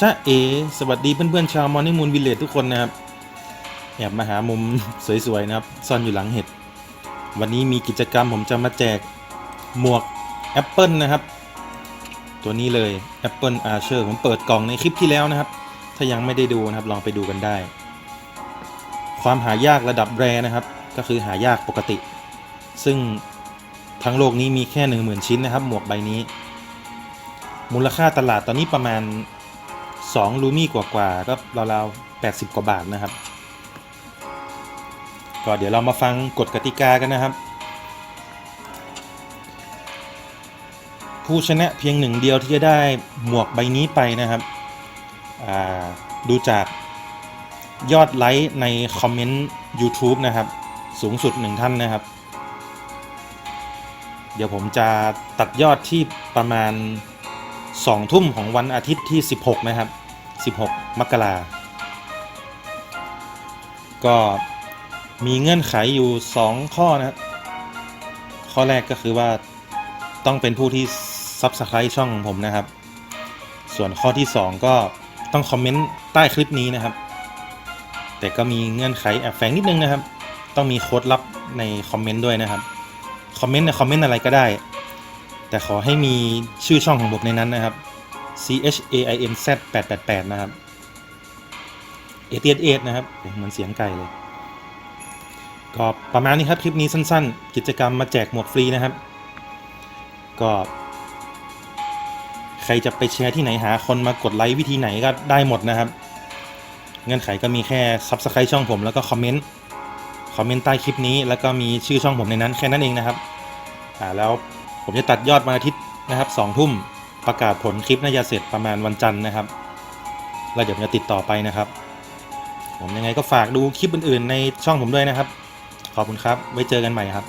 จ้าเอ สวัสดีเพื่อนๆชาวมอร์นิ่งมูนวิลเลจทุกคนนะครับ แอบมาหามุมสวยๆนะครับ ซ่อนอยู่หลังเห็ด วันนี้มีกิจกรรมผมจะมาแจกหมวกแอปเปิลนะครับ ตัวนี้เลย Apple Archer ผมเปิดกล่องในคลิปที่แล้วนะครับ ถ้ายังไม่ได้ดูนะครับลองไปดูกันได้ ความหายากระดับแรนะครับ ก็คือหายากปกติ ซึ่งทั้งโลกนี้มีแค่หนึ่งหมื่นชิ้นนะครับ หมวกใบนี้ มูลค่าตลาดตอนนี้ประมาณ 2 ลูมี่กว่าๆก็ราวๆ80 กว่าบาทนะครับ ก็เดี๋ยวเรามาฟังกฎกติกากันนะครับ ผู้ชนะเพียงหนึ่งเดียวที่จะได้หมวกใบนี้ไปนะครับดูจากยอดไลค์ในคอมเมนต์ YouTube นะครับ สูงสุดหนึ่งท่านนะครับ เดี๋ยวผมจะตัดยอดที่ประมาณ2ทุ่มของวันอาทิตย์ที่ 16 นะครับ 16 มกราก็มีเงื่อนไขอยู่ 2 ข้อนะข้อแรกก็คือว่าต้องเป็นผู้ที่ Subscribe ช่องของผมนะครับ ส่วนข้อที่ 2 ก็ต้องคอมเมนต์ใต้คลิปนี้นะครับ แต่ก็มีเงื่อนไขแอบแฝงนิดนึงนะครับ ต้องมีโค้ดลับในคอมเมนต์ด้วยนะครับ คอมเมนต์ในคอมเมนต์อะไรก็ได้ แต่ขอให้มีชื่อช่องของผมในนั้นนะครับ C H A I N Z 888นะครับ a 8 8นะครับเหมือนเสียงไก่เลย ก็ประมาณนี้ครับ คลิปนี้สั้นๆ กิจกรรมมาแจกหมวกฟรีนะครับ ก็ ใครจะไปแชร์ที่ไหนหาคนมากดไลค์วิธีไหนก็ได้หมดนะครับ เงื่อนไขก็มีแค่ Subscribe ช่องผมแล้วก็คอมเมนต์คอมเมนต์ใต้คลิปนี้แล้วก็มีชื่อช่องผมในนั้นแค่นั้นเองนะครับ อ่าแล้วผมจะตัดยอดวันอาทิตย์นะครับสองทุ่ม ประกาศผลคลิปน่าจะเสร็จประมาณวันจันทร์นะครับแล้วเดี๋ยวผมจะติดต่อไปนะครับ ผมยังไงก็ฝากดูคลิปอื่นๆ ในช่องผมด้วยนะครับ ขอบคุณครับ ไว้เจอกันใหม่ครับ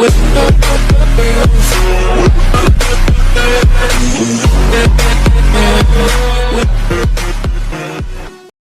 With